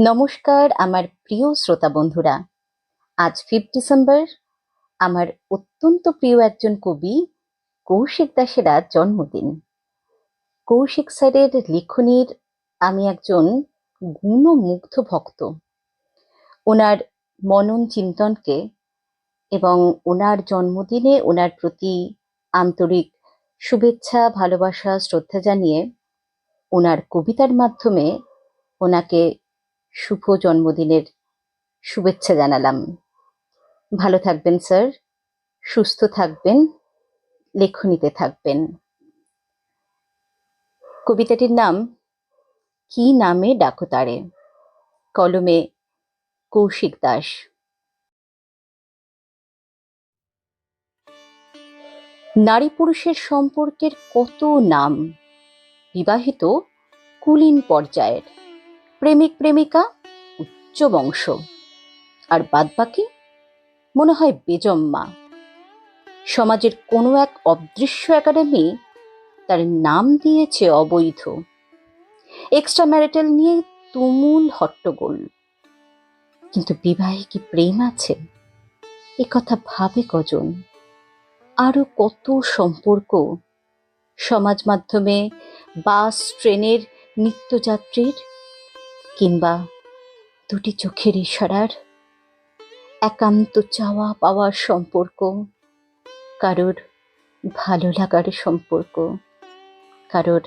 নমস্কার আমার প্রিয় শ্রোতা বন্ধুরা। আজ ফিফথ ডিসেম্বর আমার অত্যন্ত প্রিয় একজন কবি কৌশিক দাসের জন্মদিন। কৌশিক স্যারের লিখনির আমি একজন গুণমুগ্ধ ভক্ত। ওনার মনন চিন্তনকে এবং ওনার জন্মদিনে ওনার প্রতি আন্তরিক শুভেচ্ছা, ভালোবাসা, শ্রদ্ধা জানিয়ে ওনার কবিতার মাধ্যমে ওনাকে শুভ জন্মদিনের শুভেচ্ছা জানালাম। ভালো থাকবেন, স্যার। সুস্থ থাকবেন, লেখনীতে থাকবেন। কবিতাটির নাম, কি নামে ডাকো তারে? কলমে, কৌশিক দাস। নারী পুরুষের সম্পর্কের কত নাম, বিবাহিত কুলীন পর্যায়ের। প্রেমিক প্রেমিকা, উচ্চ বংশ। আর বাদবাকি মনে হয় বেজম্মা সমাজের কোনো এক অদৃশ্য একাডেমি তার নাম দিয়েছে অবৈধ। এক্সট্রা ম্যারিটাল নিয়ে তুমুল হট্টগোল। কিন্তু বিবাহে কি প্রেম আছে? এ কথা ভাবে কজন? আরও কত সম্পর্ক? সমাজ মাধ্যমে বাস, ট্রেনের নিত্যযাত্রীর কিংবা দুটি চোখের ইশারার একান্ত চাওয়া পাওয়ার সম্পর্ক, কারোর ভালো লাগার সম্পর্ক, কারোর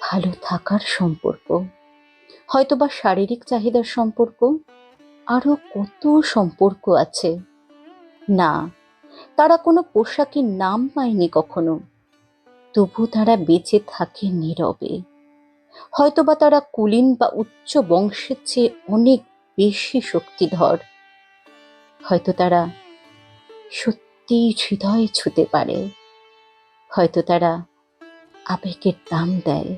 ভালো থাকার সম্পর্ক, হয়তোবা শারীরিক চাহিদার সম্পর্ক, আরও কত সম্পর্ক আছে? না, তারা কোনো পোশাকের নাম পায়নি কখনো। তবু তারা বেঁচে থাকে নীরবে। হয়তোবা তারা কুলীন বা উচ্চ বংশের চেয়ে অনেক বেশি শক্তিধর। হয়তো তারা সত্যি হৃদয় ছুতে পারে। হয়তো তারা আবেগের দাম দেয়,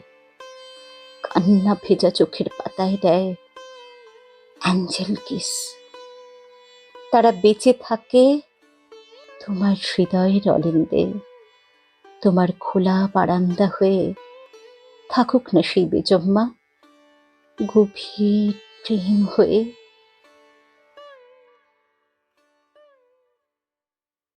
কান্না ভেজা চোখের পাতায় দেয়, অ্যাঞ্জেল কিস। তারা বেঁচে থাকে তোমার হৃদয়ের অলিন্দে, তোমার খোলা বারান্দা হয়ে থাকুক না সেই বেজম্মা। গভীর প্রেম হয়ে